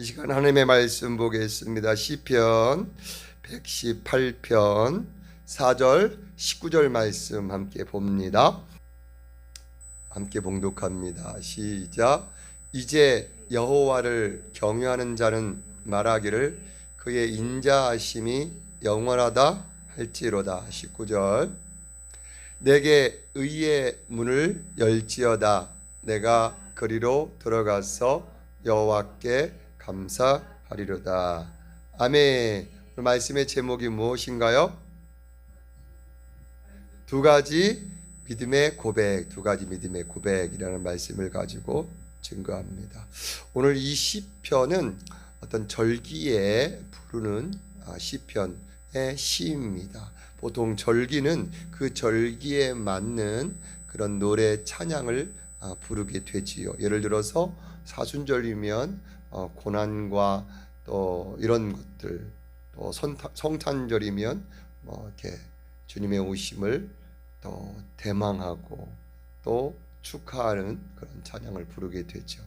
이 시간 하나님의 말씀 보겠습니다. 시편 118편 4절 19절 말씀 함께 봅니다. 함께 봉독합니다. 시작. 이제 여호와를 경외하는 자는 말하기를 그의 인자하심이 영원하다 할지로다. 19절. 내게 의의 문을 열지어다. 내가 그리로 들어가서 여호와께 감사하리로다. 아멘. 오늘 말씀의 제목이 무엇인가요? 두 가지 믿음의 고백, 두 가지 믿음의 고백이라는 말씀을 가지고 증거합니다. 오늘 이 시편은 어떤 절기에 부르는 아, 시편의 시입니다. 보통 절기는 그 절기에 맞는 그런 노래 찬양을 아, 부르게 되지요. 예를 들어서 사순절이면 어, 고난과 또 이런 것들, 또 성탄절이면 뭐 이렇게 주님의 오심을 또 대망하고 또 축하하는 그런 찬양을 부르게 되죠.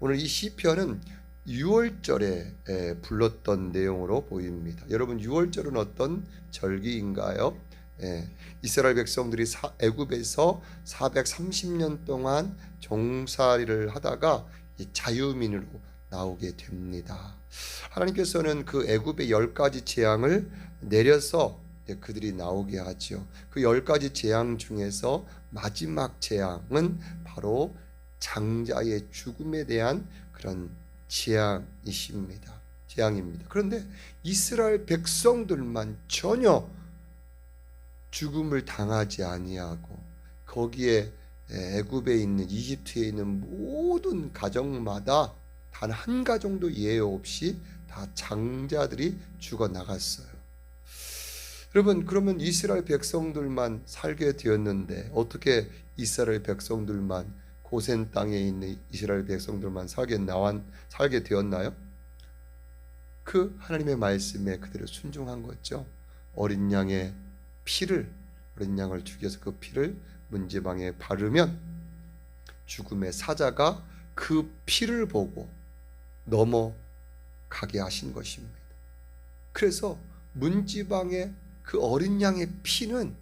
오늘 이 시편은 6월절에 불렀던 내용으로 보입니다. 여러분 6월절은 어떤 절기인가요? 예, 이스라엘 백성들이 사- 애굽에서 430년 동안 종살이를 하다가 이 자유민으로 나오게 됩니다. 하나님께서는 그 애굽의 열 가지 재앙을 내려서 그들이 나오게 하죠. 그열 가지 재앙 중에서 마지막 재앙은 바로 장자의 죽음에 대한 그런 재앙이십니다. 재앙입니다. 그런데 이스라엘 백성들만 전혀 죽음을 당하지 아니하고 거기에 애굽에 있는 이집트에 있는 모든 가정마다 단 한 가정도 예외 없이 다 장자들이 죽어 나갔어요. 여러분 그러면 이스라엘 백성들만 살게 되었는데 어떻게 이스라엘 백성들만 고센 땅에 있는 이스라엘 백성들만 살게 나완 살게 되었나요? 그 하나님의 말씀에 그대로 순종한 거죠. 어린 양의 피를 어린 양을 죽여서 그 피를 문제방에 바르면 죽음의 사자가 그 피를 보고 넘어가게 하신 것입니다. 그래서 문지방의 그 어린 양의 피는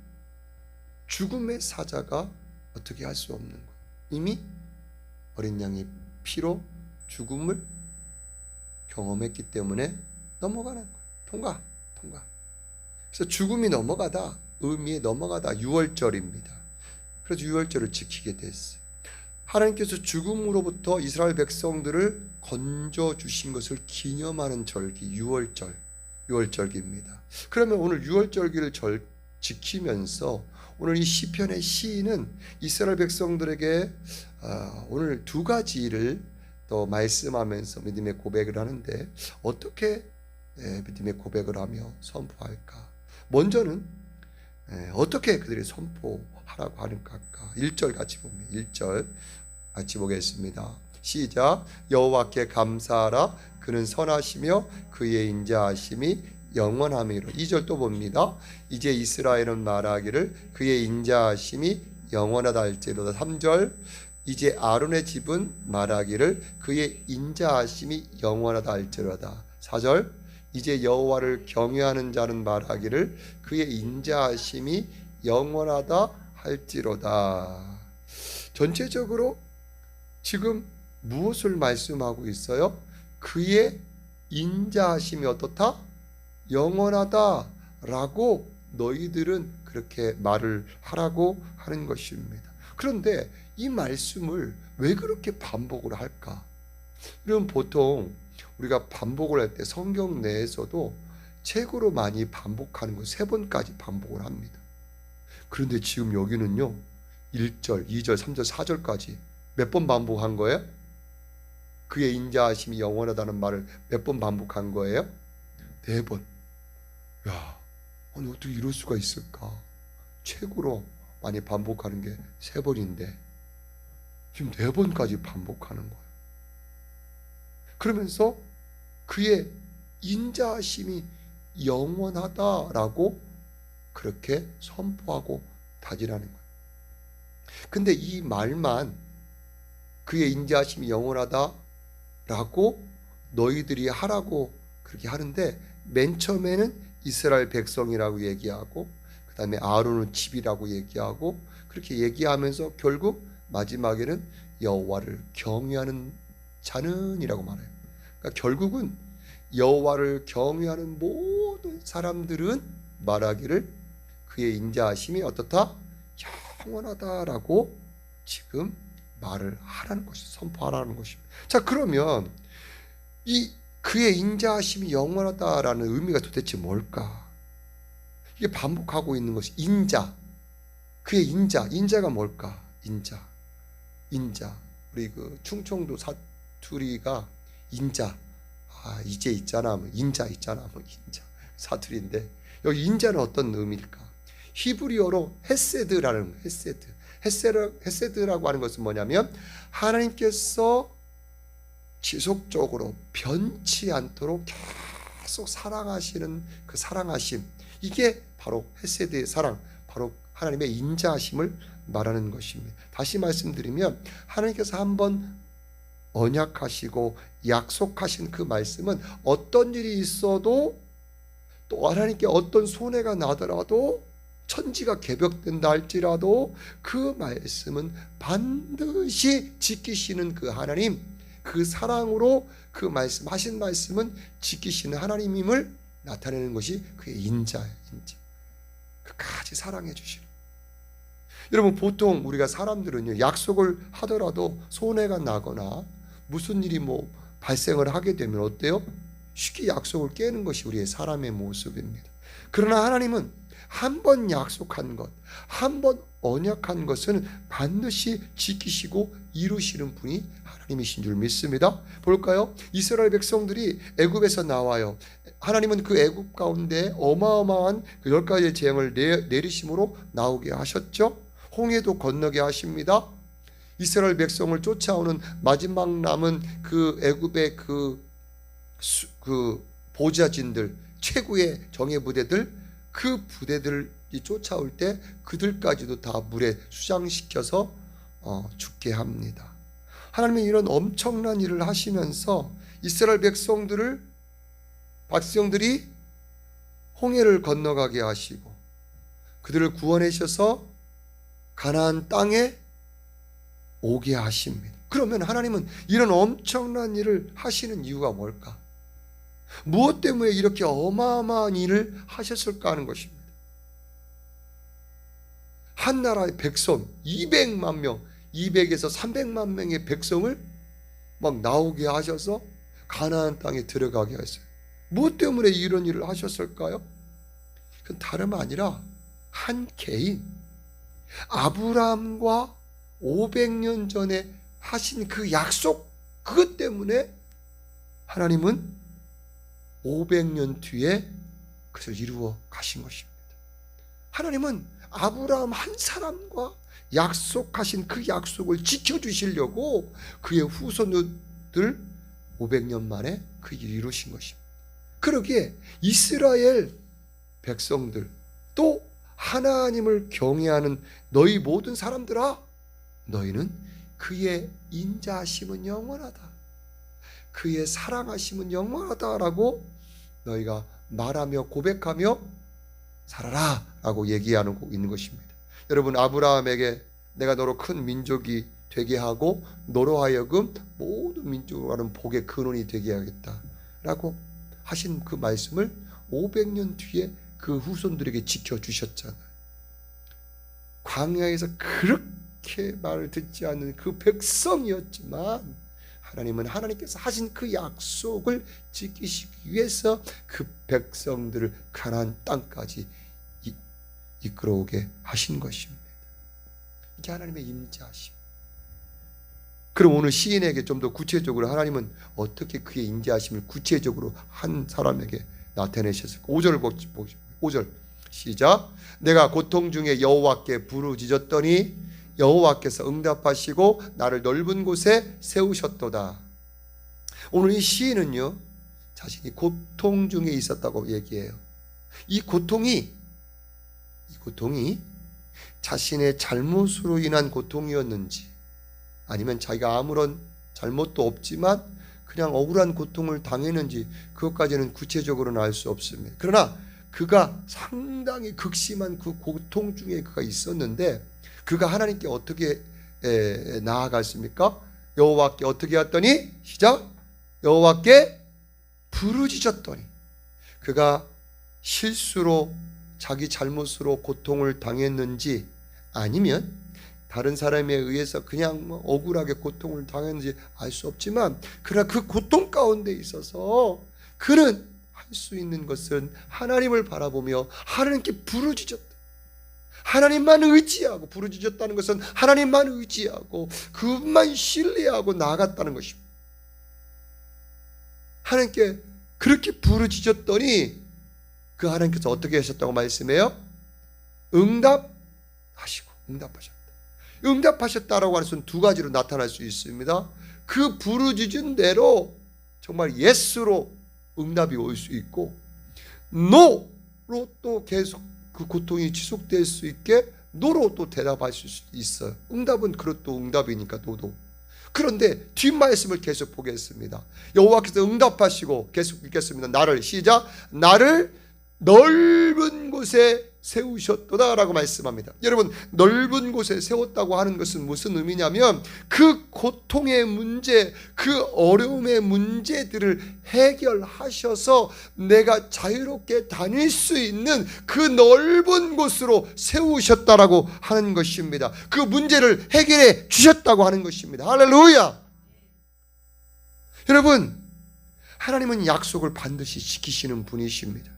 죽음의 사자가 어떻게 할 수 없는 거예요. 이미 어린 양의 피로 죽음을 경험했기 때문에 넘어가는 거예요. 통과, 통과. 그래서 죽음이 넘어가다, 의미에 넘어가다 6월절입니다. 그래서 6월절을 지키게 됐어요. 하나님께서 죽음으로부터 이스라엘 백성들을 건져 주신 것을 기념하는 절기 6월절, 6월절기입니다. 그러면 오늘 6월절기를 절, 지키면서 오늘 이 시편의 시인은 이스라엘 백성들에게 아, 오늘 두 가지를 또 말씀하면서 믿음의 고백을 하는데 어떻게 예, 믿음의 고백을 하며 선포할까? 먼저는 예, 어떻게 그들이 선포하라고 하는가? 1절 같이 봅니다. 1절 같이 보겠습니다. 시작 여호와께 감사하라 그는 선하시며 그의 인자하심이 영원함이로 2절 또 봅니다. 이제 이스라엘은 말하기를 그의 인자하심이 영원하다 할지로다 3절 이제 아론의 집은 말하기를 그의 인자하심이 영원하다 할지로다 4절 이제 여호와를 경외하는 자는 말하기를 그의 인자하심이 영원하다 할지로다 전체적으로 지금 무엇을 말씀하고 있어요? 그의 인자하심이 어떻다? 영원하다라고 너희들은 그렇게 말을 하라고 하는 것입니다. 그런데 이 말씀을 왜 그렇게 반복을 할까? 이런 보통 우리가 반복을 할 때 성경 내에서도 최고로 많이 반복하는 건세 번까지 반복을 합니다. 그런데 지금 여기는요. 1절, 2절, 3절, 4절까지 몇 번 반복한 거예요? 그의 인자하심이 영원하다는 말을 몇 번 반복한 거예요? 네 번. 야, 아니 어떻게 이럴 수가 있을까? 최고로 많이 반복하는 게 세 번인데 지금 네 번까지 반복하는 거예요. 그러면서 그의 인자하심이 영원하다라고 그렇게 선포하고 다지라는 거예요. 근데 이 말만 그의 인자하심이 영원하다라고 너희들이 하라고 그렇게 하는데 맨 처음에는 이스라엘 백성이라고 얘기하고 그다음에 아론은 집이라고 얘기하고 그렇게 얘기하면서 결국 마지막에는 여호와를 경외하는 자는이라고 말해요. 그러니까 결국은 여호와를 경외하는 모든 사람들은 말하기를 그의 인자하심이 어떻다 영원하다라고 지금 말을 하라는 것이 선포하라는 것입니다. 자 그러면 이 그의 인자하심이 영원하다라는 의미가 도대체 뭘까? 이게 반복하고 있는 것이 인자. 그의 인자. 인자가 뭘까? 인자. 인자. 우리 그 충청도 사투리가 인자. 아, 이제 있잖아. 뭐 인자 있잖아. 뭐 인자. 사투리인데 여기 인자는 어떤 의미일까? 히브리어로 헤세드라는 거예요. 헤세드. 헤세드 헤세드라고 하는 것은 뭐냐면 하나님께서 지속적으로 변치 않도록 계속 사랑하시는 그 사랑하심 이게 바로 헤세드의 사랑 바로 하나님의 인자하심을 말하는 것입니다. 다시 말씀드리면 하나님께서 한번 언약하시고 약속하신 그 말씀은 어떤 일이 있어도 또 하나님께 어떤 손해가 나더라도 천지가 개벽된다 할지라도 그 말씀은 반드시 지키시는 그 하나님 그 사랑으로 그 말씀 하신 말씀은 지키시는 하나님임을 나타내는 것이 그의 인자예요. 인자. 끝까지 사랑해 주시는. 여러분 보통 우리가 사람들은요 약속을 하더라도 손해가 나거나 무슨 일이 뭐 발생을 하게 되면 어때요? 쉽게 약속을 깨는 것이 우리의 사람의 모습입니다. 그러나 하나님은 한 번 약속한 것, 한 번 언약한 것은 반드시 지키시고 이루시는 분이 하나님이신 줄 믿습니다. 볼까요? 이스라엘 백성들이 애굽에서 나와요. 하나님은 그 애굽 가운데 어마어마한 그 열 가지의 재앙을 내리심으로 나오게 하셨죠. 홍해도 건너게 하십니다. 이스라엘 백성을 쫓아오는 마지막 남은 그 애굽의 그, 수, 그 보좌진들 최고의 정예 부대들 그 부대들이 쫓아올 때 그들까지도 다 물에 수장시켜서 어, 죽게 합니다. 하나님은 이런 엄청난 일을 하시면서 이스라엘 백성들을 백성들이 홍해를 건너가게 하시고 그들을 구원하셔서 가나안 땅에 오게 하십니다. 그러면 하나님은 이런 엄청난 일을 하시는 이유가 뭘까? 무엇 때문에 이렇게 어마어마한 일을 하셨을까 하는 것입니다. 한 나라의 백성 200만 명, 200에서 300만 명의 백성을 막 나오게 하셔서 가나안 땅에 들어가게 하셨어요. 무엇 때문에 이런 일을 하셨을까요? 그건 다름 아니라 한 개인 아브라함과 500년 전에 하신 그 약속 그것 때문에 하나님은 500년 뒤에 그것을 이루어 가신 것입니다. 하나님은 아브라함 한 사람과 약속하신 그 약속을 지켜주시려고 그의 후손들 500년 만에 그 일을 이루신 것입니다. 그러기에 이스라엘 백성들 또 하나님을 경외하는 너희 모든 사람들아 너희는 그의 인자하심은 영원하다. 그의 사랑하심은 영원하다라고 너희가 말하며 고백하며 살아라 라고 얘기하는 있는 것입니다. 여러분 아브라함에게 내가 너로 큰 민족이 되게 하고 너로 하여금 모든 민족으로 가는 복의 근원이 되게 하겠다 라고 하신 그 말씀을 500년 뒤에 그 후손들에게 지켜 주셨잖아요. 광야에서 그렇게 말을 듣지 않는 그 백성이었지만 하나님은 하나님께서 하신 그 약속을 지키시기 위해서 그 백성들을 가나안 땅까지 이, 이끌어오게 하신 것입니다. 이게 하나님의 임재하심. 그럼 오늘 시인에게 좀 더 구체적으로 하나님은 어떻게 그의 임재하심을 구체적으로 한 사람에게 나타내셨을까? 5절을 보시고 5절 시작. 내가 고통 중에 여호와께 부르짖었더니 여호와께서 응답하시고 나를 넓은 곳에 세우셨도다. 오늘 이 시인은요 자신이 고통 중에 있었다고 얘기해요. 이 고통이 이 고통이 자신의 잘못으로 인한 고통이었는지 아니면 자기가 아무런 잘못도 없지만 그냥 억울한 고통을 당했는지 그것까지는 구체적으로는 알 수 없습니다. 그러나 그가 상당히 극심한 그 고통 중에 그가 있었는데 그가 하나님께 어떻게 에, 나아갔습니까? 여호와께 어떻게 했더니 시작 여호와께 부르짖었더니 그가 실수로 자기 잘못으로 고통을 당했는지 아니면 다른 사람에 의해서 그냥 뭐 억울하게 고통을 당했는지 알 수 없지만 그러나 그 고통 가운데 있어서 그는 할 수 있는 것은 하나님을 바라보며 하나님께 부르짖었다. 하나님만 의지하고 부르짖었다는 것은 하나님만 의지하고 그분만 신뢰하고 나아갔다는 것입니다. 하나님께 그렇게 부르짖었더니 그 하나님께서 어떻게 하셨다고 말씀해요? 응답하시고 응답하셨다. 응답하셨다라고 하는 것은 두 가지로 나타날 수 있습니다. 그 부르짖은 대로 정말 예스로 응답이 올 수 있고 노로 또 계속 그 고통이 지속될 수 있게 노로 또 대답하실 수 있어요. 응답은 그것도 응답이니까 노도. 그런데 뒷말씀을 계속 보겠습니다. 여호와께서 응답하시고 계속 읽겠습니다. 나를 시작 나를 넓은 곳에 세우셨도다라고 말씀합니다. 여러분 넓은 곳에 세웠다고 하는 것은 무슨 의미냐면 그 고통의 문제, 그 어려움의 문제들을 해결하셔서 내가 자유롭게 다닐 수 있는 그 넓은 곳으로 세우셨다라고 하는 것입니다. 그 문제를 해결해 주셨다고 하는 것입니다. 할렐루야. 여러분 하나님은 약속을 반드시 지키시는 분이십니다.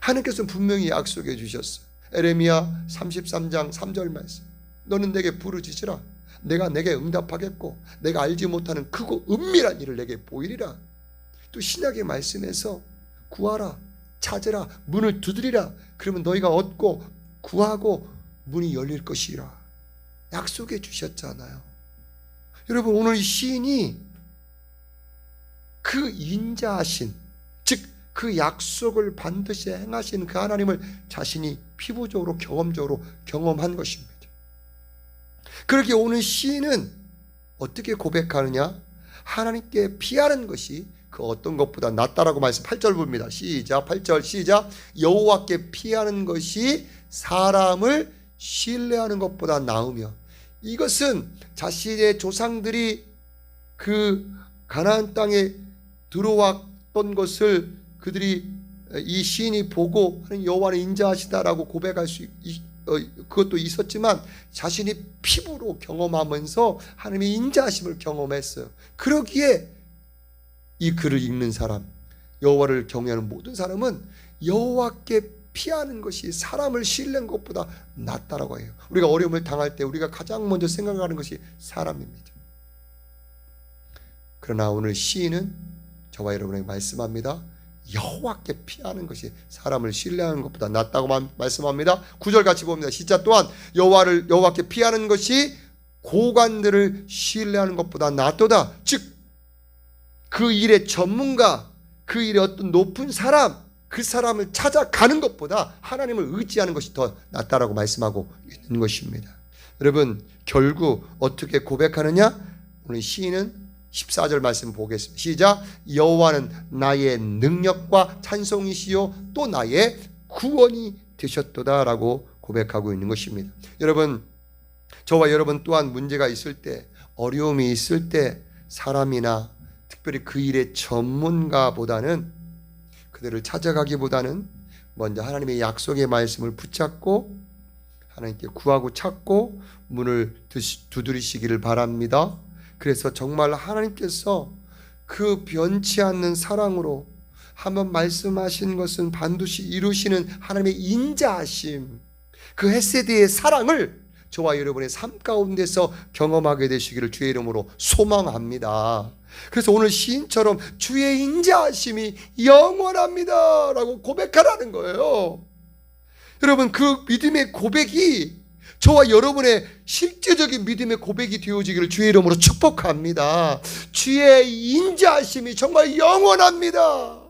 하나님께서는 분명히 약속해 주셨어요. 에레미야 33장 3절 말씀. 너는 내게 부르짖으라. 내가 내게 응답하겠고 내가 알지 못하는 크고 은밀한 일을 내게 보이리라. 또 신약의 말씀에서 구하라. 찾으라. 문을 두드리라. 그러면 너희가 얻고 구하고 문이 열릴 것이라. 약속해 주셨잖아요. 여러분 오늘 이 시인이 그 인자하신 즉 그 약속을 반드시 행하시는 그 하나님을 자신이 피부적으로 경험적으로 경험한 것입니다. 그렇게 오늘 시인은 어떻게 고백하느냐? 하나님께 피하는 것이 그 어떤 것보다 낫다라고 말씀 8절 봅니다. 시작 8절 시작 여호와께 피하는 것이 사람을 신뢰하는 것보다 나으며 이것은 자신의 조상들이 그 가나안 땅에 들어왔던 것을 그들이 이 시인이 보고 하는 여호와는 인자하시다라고 고백할 수 있, 어, 그것도 있었지만 자신이 피부로 경험하면서 하나님의 인자하심을 경험했어요. 그러기에 이 글을 읽는 사람, 여호와를 경외하는 모든 사람은 여호와께 피하는 것이 사람을 신뢰한 것보다 낫다라고 해요. 우리가 어려움을 당할 때 우리가 가장 먼저 생각하는 것이 사람입니다. 그러나 오늘 시인은 저와 여러분에게 말씀합니다. 여호와께 피하는 것이 사람을 신뢰하는 것보다 낫다고 말씀합니다. 구절 같이 봅니다. 시자 또한 여호와를 여호와께 피하는 것이 고관들을 신뢰하는 것보다 낫도다. 즉 그 일의 전문가, 그 일의 어떤 높은 사람, 그 사람을 찾아가는 것보다 하나님을 의지하는 것이 더 낫다라고 말씀하고 있는 것입니다. 여러분 결국 어떻게 고백하느냐? 오늘 시인은 14절 말씀 보겠습니다. 시작. 여호와는 나의 능력과 찬송이시요 또 나의 구원이 되셨도다라고 고백하고 있는 것입니다. 여러분 저와 여러분 또한 문제가 있을 때 어려움이 있을 때 사람이나 특별히 그 일의 전문가보다는 그들을 찾아가기보다는 먼저 하나님의 약속의 말씀을 붙잡고 하나님께 구하고 찾고 문을 두드리시기를 바랍니다. 그래서 정말 하나님께서 그 변치 않는 사랑으로 한번 말씀하신 것은 반드시 이루시는 하나님의 인자하심, 그 헤세드의 사랑을 저와 여러분의 삶 가운데서 경험하게 되시기를 주의 이름으로 소망합니다. 그래서 오늘 시인처럼 주의 인자하심이 영원합니다라고 고백하라는 거예요. 여러분 그 믿음의 고백이 저와 여러분의 실제적인 믿음의 고백이 되어지기를 주의 이름으로 축복합니다. 주의 인자하심이 정말 영원합니다.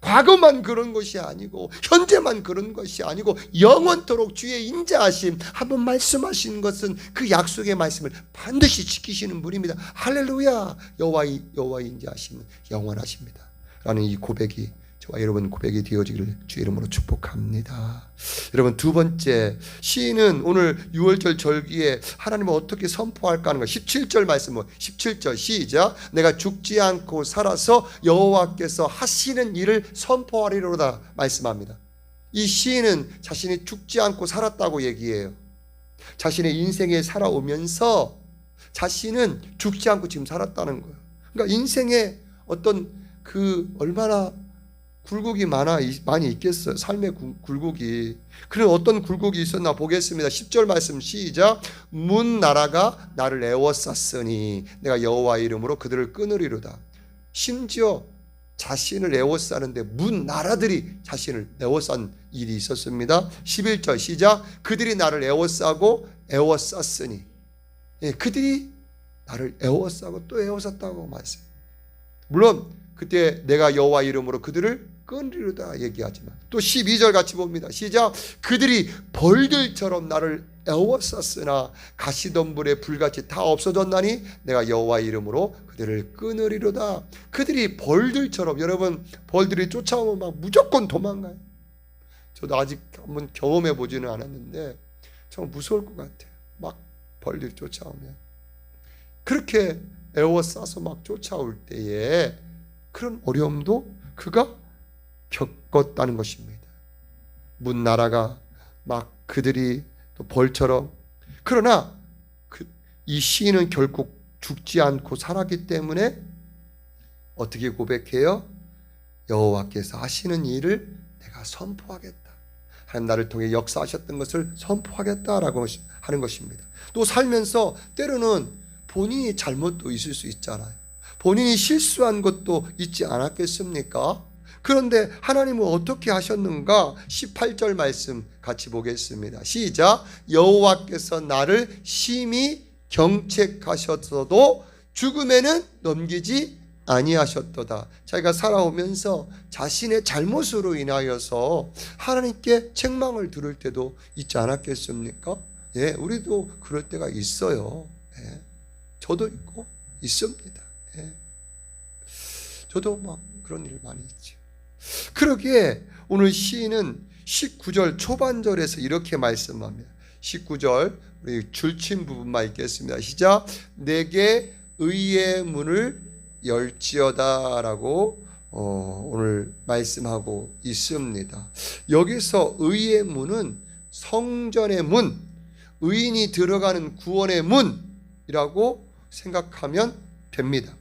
과거만 그런 것이 아니고 현재만 그런 것이 아니고 영원토록 주의 인자하심 한번 말씀하신 것은 그 약속의 말씀을 반드시 지키시는 분입니다. 할렐루야. 여호와의 여호와의 인자하심은 영원하십니다. 라는 이 고백이 저와 여러분 고백이 되어지기를 주 이름으로 축복합니다. 여러분 두 번째 시인은 오늘 6월절 절기에 하나님을 어떻게 선포할까 하는 거 17절 말씀 뭐 17절 시작 내가 죽지 않고 살아서 여호와께서 하시는 일을 선포하리로다 말씀합니다. 이 시인은 자신이 죽지 않고 살았다고 얘기해요. 자신의 인생에 살아오면서 자신은 죽지 않고 지금 살았다는 거예요. 그러니까 인생에 어떤 그 얼마나 굴곡이 많아 많이 있겠어요. 삶의 구- 굴곡이. 그런 어떤 굴곡이 있었나 보겠습니다. 10절 말씀 시작. 문 나라가 나를 애워쌌으니 내가 여호와 이름으로 그들을 끊으리로다. 심지어 자신을 애워싸는데 문 나라들이 자신을 애워싼 일이 있었습니다. 11절 시작. 그들이 나를 애워싸고 애워쌌으니 예, 그들이 나를 애워싸고 또 애워쌌다고 말씀. 물론 그때 내가 여호와 이름으로 그들을 끊으리로다 얘기하지만 또 12절 같이 봅니다. 시작. 그들이 벌들처럼 나를 애워쌌으나 가시덤불의 불같이 다 없어졌나니 내가 여호와 이름으로 그들을 끊으리로다. 그들이 벌들처럼 여러분 벌들이 쫓아오면 막 무조건 도망가요. 저도 아직 한번 경험해 보지는 않았는데 정말 무서울 것 같아요. 막 벌들이 쫓아오면 그렇게 애워싸서 막 쫓아올 때에 그런 어려움도 그가 겪었다는 것입니다. 문 나라가 막 그들이 또 벌처럼 그러나 그, 이 시인은 결국 죽지 않고 살았기 때문에 어떻게 고백해요? 여호와께서 하시는 일을 내가 선포하겠다. 하나님 나를 통해 역사하셨던 것을 선포하겠다라고 하는 것입니다. 또 살면서 때로는 본인이 잘못도 있을 수 있잖아요. 본인이 실수한 것도 있지 않았겠습니까? 그런데 하나님은 어떻게 하셨는가? 18절 말씀 같이 보겠습니다. 시작. 여호와께서 나를 심히 경책하셨어도 죽음에는 넘기지 아니하셨도다. 자기가 살아오면서 자신의 잘못으로 인하여서 하나님께 책망을 들을 때도 있지 않았겠습니까? 예, 우리도 그럴 때가 있어요. 예, 저도 있고 있습니다. 예. 저도 막 그런 일 많이 있죠. 그러기에 오늘 시인은 19절 초반절에서 이렇게 말씀합니다. 19절 우리 줄친 부분만 읽겠습니다. 시작. 내게 의의 문을 열지어다라고 어, 오늘 말씀하고 있습니다. 여기서 의의 문은 성전의 문, 의인이 들어가는 구원의 문이라고 생각하면 됩니다.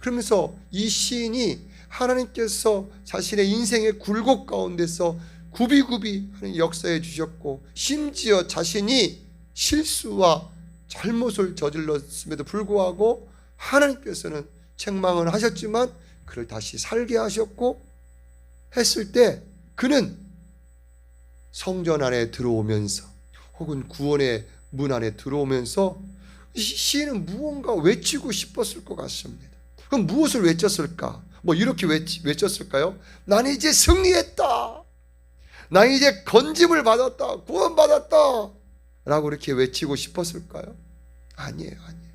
그러면서 이 시인이 하나님께서 자신의 인생의 굴곡 가운데서 구비구비 하는 역사해 주셨고 심지어 자신이 실수와 잘못을 저질렀음에도 불구하고 하나님께서는 책망을 하셨지만 그를 다시 살게 하셨고 했을 때 그는 성전 안에 들어오면서 혹은 구원의 문 안에 들어오면서 이 시인은 무언가 외치고 싶었을 것 같습니다. 그럼 무엇을 외쳤을까? 뭐 이렇게 외치, 외쳤을까요? 난 이제 승리했다. 난 이제 건짐을 받았다. 구원받았다. 라고 이렇게 외치고 싶었을까요? 아니에요, 아니에요.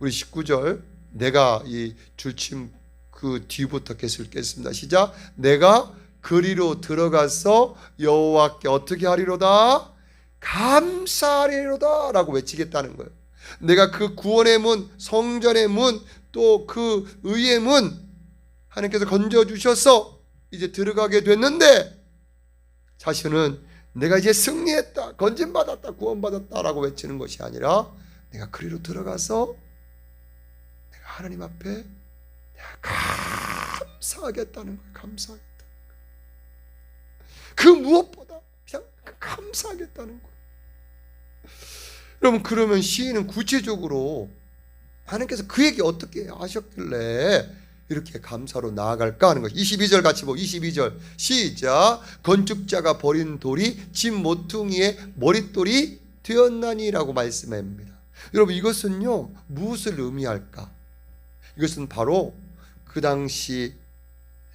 우리 19절 내가 이 줄침 그 뒤부터 계속 읽겠습니다. 시작. 내가 그리로 들어가서 여호와께 어떻게 하리로다? 감사하리로다 라고 외치겠다는 거예요. 내가 그 구원의 문, 성전의 문, 또 그 의의 문 하나님께서 건져 주셔서 이제 들어가게 됐는데 자신은 내가 이제 승리했다, 건진 받았다, 구원 받았다라고 외치는 것이 아니라 내가 그리로 들어가서 내가 하나님 앞에 내가 감사하겠다는 거예요. 감사하겠다. 그 무엇보다 그냥 감사하겠다는 거예요. 여러분 그러면 시인은 구체적으로 하나님께서 그에게 어떻게 하셨길래 이렇게 감사로 나아갈까 하는 것. 22절 같이 보고 22절 시작. 건축자가 버린 돌이 집 모퉁이의 머릿돌이 되었나니라고 말씀합니다. 여러분 이것은요 무엇을 의미할까? 이것은 바로 그 당시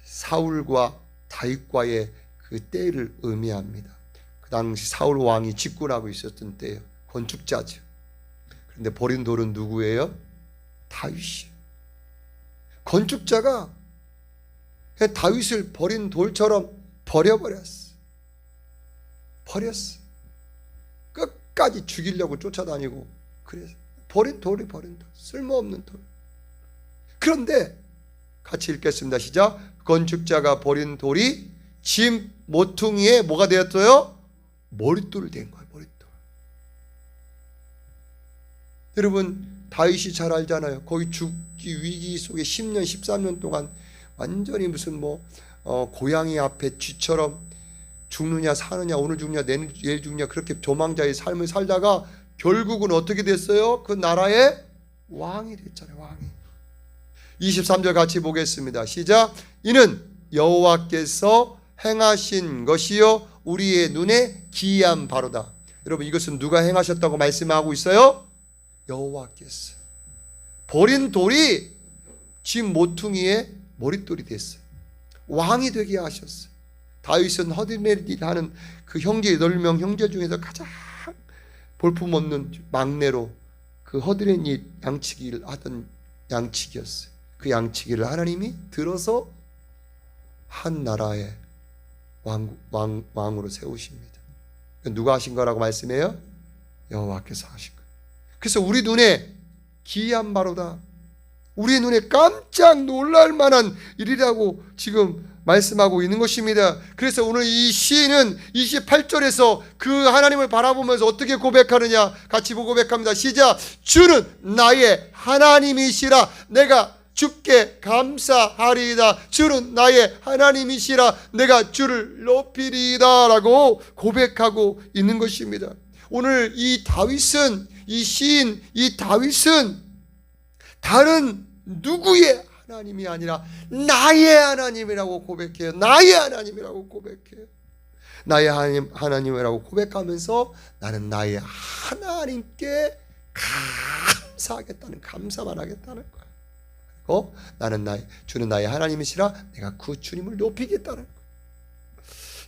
사울과 다윗과의 그 때를 의미합니다. 그 당시 사울 왕이 집권하고 있었던 때예요. 건축자죠. 그런데 버린 돌은 누구예요? 다윗이. 건축자가 다윗을 버린 돌처럼 버려버렸어. 버렸어. 끝까지 죽이려고 쫓아다니고 그래서 버린 돌이 버린 돌. 쓸모없는 돌. 그런데 같이 읽겠습니다. 시작. 건축자가 버린 돌이 짐 모퉁이에 뭐가 되었어요? 머릿돌 된 거예요. 머릿돌. 여러분 다윗이 잘 알잖아요. 거기 죽기 위기 속에 10년, 13년 동안 완전히 무슨 뭐 어, 고양이 앞에 쥐처럼 죽느냐 사느냐 오늘 죽느냐 내일 죽느냐 그렇게 조망자의 삶을 살다가 결국은 어떻게 됐어요? 그 나라의 왕이 됐잖아요. 왕이. 23절 같이 보겠습니다. 시작. 이는 여호와께서 행하신 것이요 우리의 눈에 기이한 바로다. 여러분 이것은 누가 행하셨다고 말씀하고 있어요? 여호와께서 버린 돌이 집 모퉁이에 머릿돌이 됐어요. 왕이 되게 하셨어요. 다윗은 허드메리 하는 그 형제 여덟 명 형제 중에서 가장 볼품없는 막내로 그 허드렛이 양치기를 하던 양치기였어요. 그 양치기를 하나님이 들어서 한 나라의 왕, 왕, 왕으로 세우십니다. 누가 하신 거라고 말씀해요? 여호와께서 하신. 그래서 우리 눈에 기이한 바로다. 우리 눈에 깜짝 놀랄 만한 일이라고 지금 말씀하고 있는 것입니다. 그래서 오늘 이 시인은 28절에서 그 하나님을 바라보면서 어떻게 고백하느냐 같이 보고 고백합니다. 시작. 주는 나의 하나님이시라 내가 주께 감사하리이다. 주는 나의 하나님이시라 내가 주를 높이리이다라고 고백하고 있는 것입니다. 오늘 이 다윗은 이 시인 이 다윗은 다른 누구의 하나님이 아니라 나의 하나님이라고 고백해요. 나의 하나님이라고 고백해요. 나의 하나님, 하나님이라고 고백하면서 나는 나의 하나님께 감사하겠다는 감사만 하겠다는 거야. 그리고 나는 나의 주는 나의 하나님이시라 내가 그 주님을 높이겠다는 거야.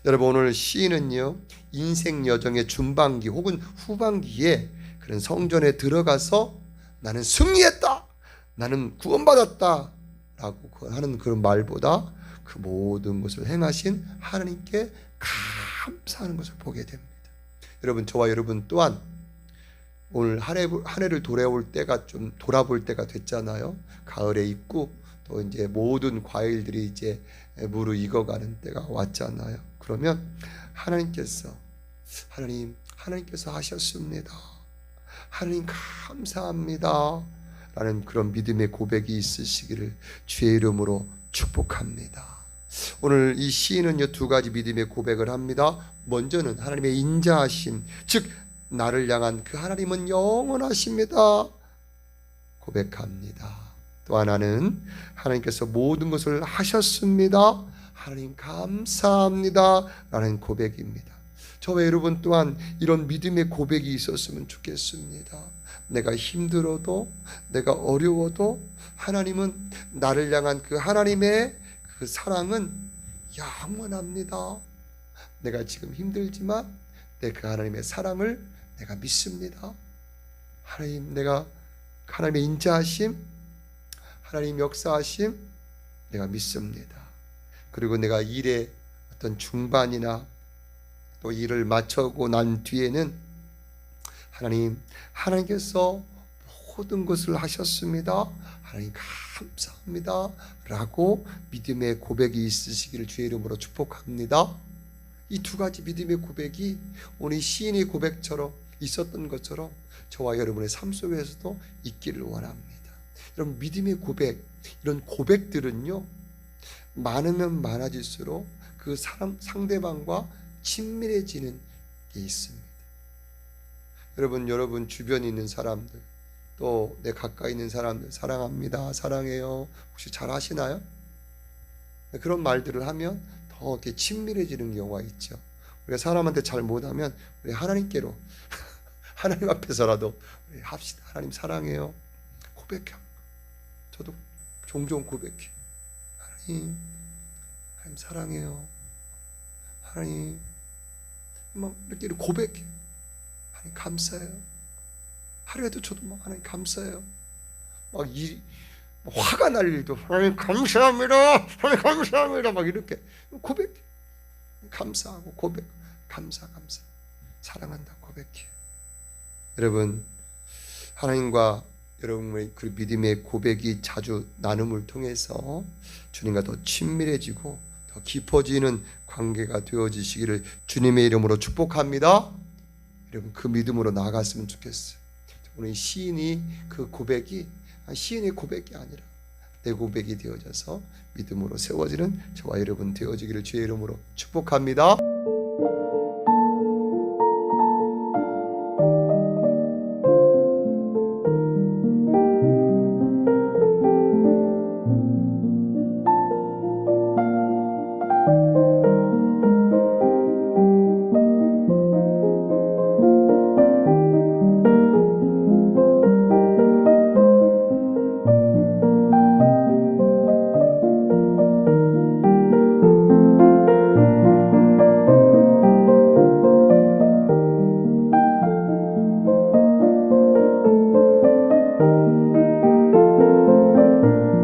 여러분 오늘 시인은요 인생 여정의 중반기 혹은 후반기에 그런 성전에 들어가서 나는 승리했다. 나는 구원받았다. 라고 하는 그런 말보다 그 모든 것을 행하신 하나님께 감사하는 것을 보게 됩니다. 여러분, 저와 여러분 또한 오늘 한, 해, 한 해를 돌아올 때가 좀 돌아볼 때가 됐잖아요. 가을에 있고 또 이제 모든 과일들이 이제 무르익어가는 때가 왔잖아요. 그러면 하나님께서 하나님 하나님께서 하셨습니다. 하나님 감사합니다. 라는 그런 믿음의 고백이 있으시기를 주의 이름으로 축복합니다. 오늘 이 시인은요 두 가지 믿음의 고백을 합니다. 먼저는 하나님의 인자하심, 즉 나를 향한 그 하나님은 영원하십니다. 고백합니다. 또 하나는 하나님께서 모든 것을 하셨습니다. 하나님 감사합니다. 라는 고백입니다. 저와 여러분 또한 이런 믿음의 고백이 있었으면 좋겠습니다. 내가 힘들어도 내가 어려워도 하나님은 나를 향한 그 하나님의 그 사랑은 영원합니다. 내가 지금 힘들지만 내 그 하나님의 사랑을 내가 믿습니다. 하나님 내가 하나님의 인자하심 하나님 역사하심 내가 믿습니다. 그리고 내가 일의 어떤 중반이나 또 일을 마쳐고 난 뒤에는 하나님, 하나님께서 모든 것을 하셨습니다. 하나님 감사합니다. 라고 믿음의 고백이 있으시기를 주의 이름으로 축복합니다. 이 두 가지 믿음의 고백이 오늘 시인의 고백처럼 있었던 것처럼 저와 여러분의 삶 속에서도 있기를 원합니다. 여러분 믿음의 고백, 이런 고백들은요 많으면 많아질수록 그 사람 상대방과 친밀해지는 게 있습니다. 여러분, 여러분 주변에 있는 사람들, 또 내 가까이 있는 사람들, 사랑합니다, 사랑해요. 혹시 잘 하시나요? 그런 말들을 하면 더 이렇게 친밀해지는 경우가 있죠. 우리가 사람한테 잘 못하면 우리 하나님께로 하나님 앞에서라도 우리 합시다. 하나님 사랑해요. 고백해. 저도 종종 고백해. 하나님 하나님 사랑해요. 하나님 막 이렇게 고백해. 하나님 감사해요. 하루에도 저도 막 하나님 감사해요. 막이 화가 날 일도 하나님 감사합니다. 하나님 감사합니다. 막 이렇게 고백 감사하고 고백 감사 감사 사랑한다 고백해. 여러분 하나님과 여러분의 그 믿음의 고백이 자주 나눔을 통해서 주님과 더 친밀해지고 더 깊어지는 관계가 되어지시기를 주님의 이름으로 축복합니다. 여러분 그 믿음으로 나아갔으면 좋겠어요. 오늘 시인이 그 고백이 시인의 고백이 아니라 내 고백이 되어져서 믿음으로 세워지는 저와 여러분 되어지기를 주의 이름으로 축복합니다.